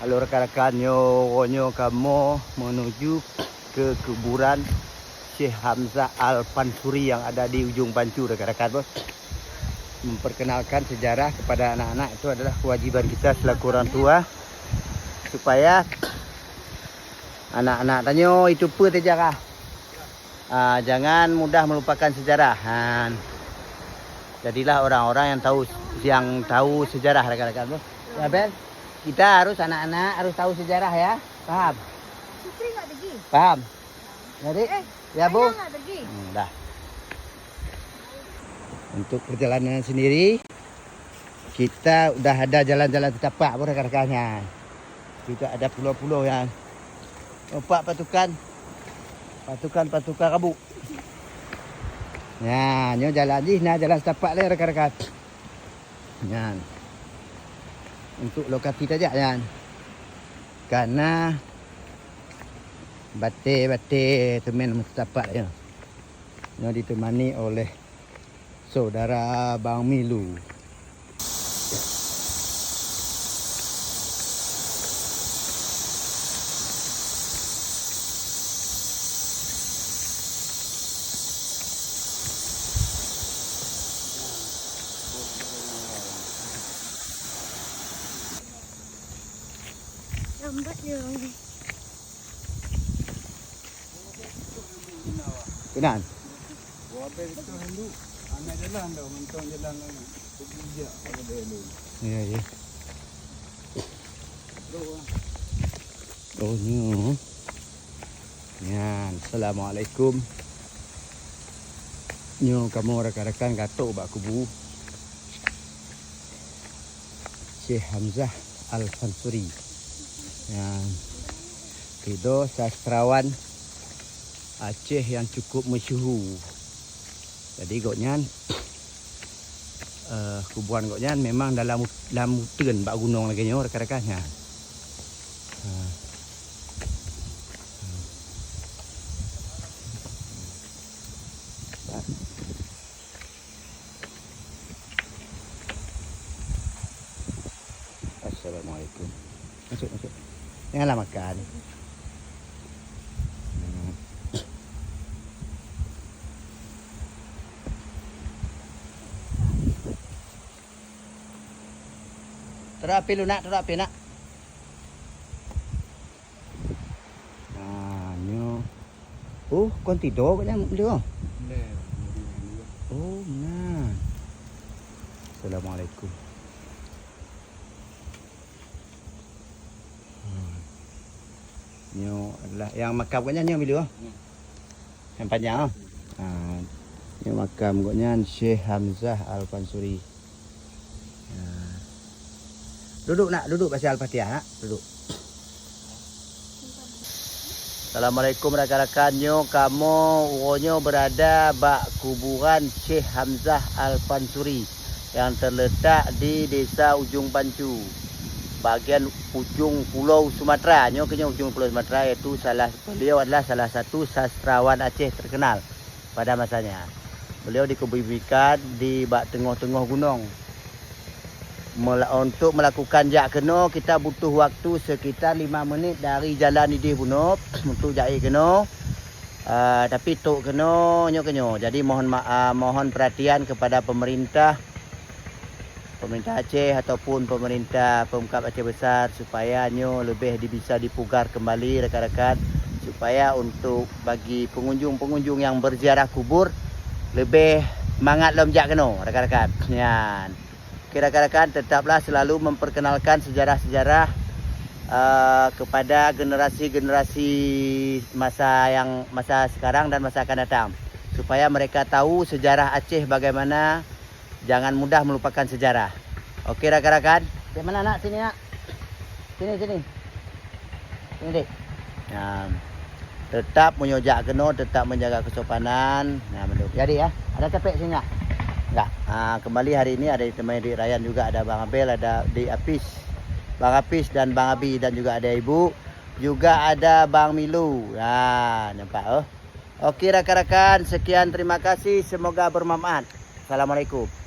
Halo rakan-rakan, nyo, nyo kamu menuju ke kuburan Syekh Hamzah Al-Fansuri yang ada di ujung Bancu rakan-rakan bos. Memperkenalkan sejarah kepada anak-anak itu adalah kewajiban kita selaku orang tua supaya anak-anak tanya itu apa sejarah. Ah, jangan mudah melupakan sejarah. Ha. Jadilah orang-orang yang tahu yang tahu sejarah rakan-rakan bos. Ya Ben, kita harus anak-anak harus tahu sejarah ya. Paham? Putri nggak pergi. Paham? Jadi, Eh, ya Bu. Ayah nggak pergi. Hmm, dah. Untuk perjalanan sendiri kita udah ada jalan-jalan setapak pun rakan-rakannya. Juga ada pulau-pulau yang nampak patukan patukan-patukan kabut. Ya, nyo jalan ni, nah jalan setapak le rakan-rakan. Ya. Untuk lokasi saja ya. Karena bate-bate temen setapak ya. Yang ditemani oleh saudara Bang Milu. Lambat dia orang ni. Kenan? Wapai itu hendu anak jalan dah mentong jalan kan. Bijak pada dia dulu. Ya, ya. Terus ah. Oh, ni. Ya, Assalamualaikum. Nyo kamu rakan-rakan gatuk bak kubu. Syekh Hamzah Al-Fansuri. Ya. Kita sastrawan Aceh yang cukup masyhur. Jadi goknyan uh, kuburan goknyan memang dalam dalam hutan bak gunung lagi nyo rakan-rakan. Ya. Ha. Assalamualaikum. Masuk, masuk. Janganlah makan. Hmm. Terapi lu nak, terapi nak. Ah, nyo. Oh, kau tidur kat dalam dia. Leh. Oh, nah. Assalamualaikum. Nyo adalah yang makam katnya nyo bila? Yang panjang ah. Ha. Nyo makam katnya Syekh Hamzah Al-Fansuri. Ha. Duduk nak, duduk baca Al-Fatihah nak, duduk. Assalamualaikum rakan-rakan nyo kamu uonyo berada bak kuburan Syekh Hamzah Al-Fansuri yang terletak di Desa Ujung Bancu bahagian ujung Pulau Sumatera. Nyo kenya ujung Pulau Sumatera iaitu salah beliau adalah salah satu sastrawan Aceh terkenal pada masanya. Beliau dikebumikan di bak tengah-tengah gunung. Mel- untuk melakukan jak kena kita butuh waktu sekitar 5 minit dari jalan Idih Bunop untuk jai kena. Uh, tapi tok kena nyo kenyo jadi mohon ma- uh, mohon perhatian kepada pemerintah pemerintah Aceh ataupun pemerintah pemkap Aceh Besar supaya nyo lebih bisa dipugar kembali rakan-rakan supaya untuk bagi pengunjung-pengunjung yang berziarah kubur lebih semangat lom jak kena rakan-rakan. Yan Okey rakan-rakan tetaplah selalu memperkenalkan sejarah-sejarah uh, kepada generasi-generasi masa yang masa sekarang dan masa akan datang. Supaya mereka tahu sejarah Aceh bagaimana jangan mudah melupakan sejarah. Okey rakan-rakan, di mana nak sini nak? Sini sini. Sini dik. Ya. Tetap menyojak kena, tetap menjaga kesopanan. Nah, menduk. Jadi ya, ada capek sini tak? Enggak. Ha, kembali hari ini ada ditemani Dik Ryan juga ada Bang Abel, ada Dik Apis. Bang Apis dan Bang Abi dan juga ada Ibu. Juga ada Bang Milu. Ha, nampak oh. Okey rakan-rakan, sekian terima kasih. Semoga bermanfaat. Assalamualaikum.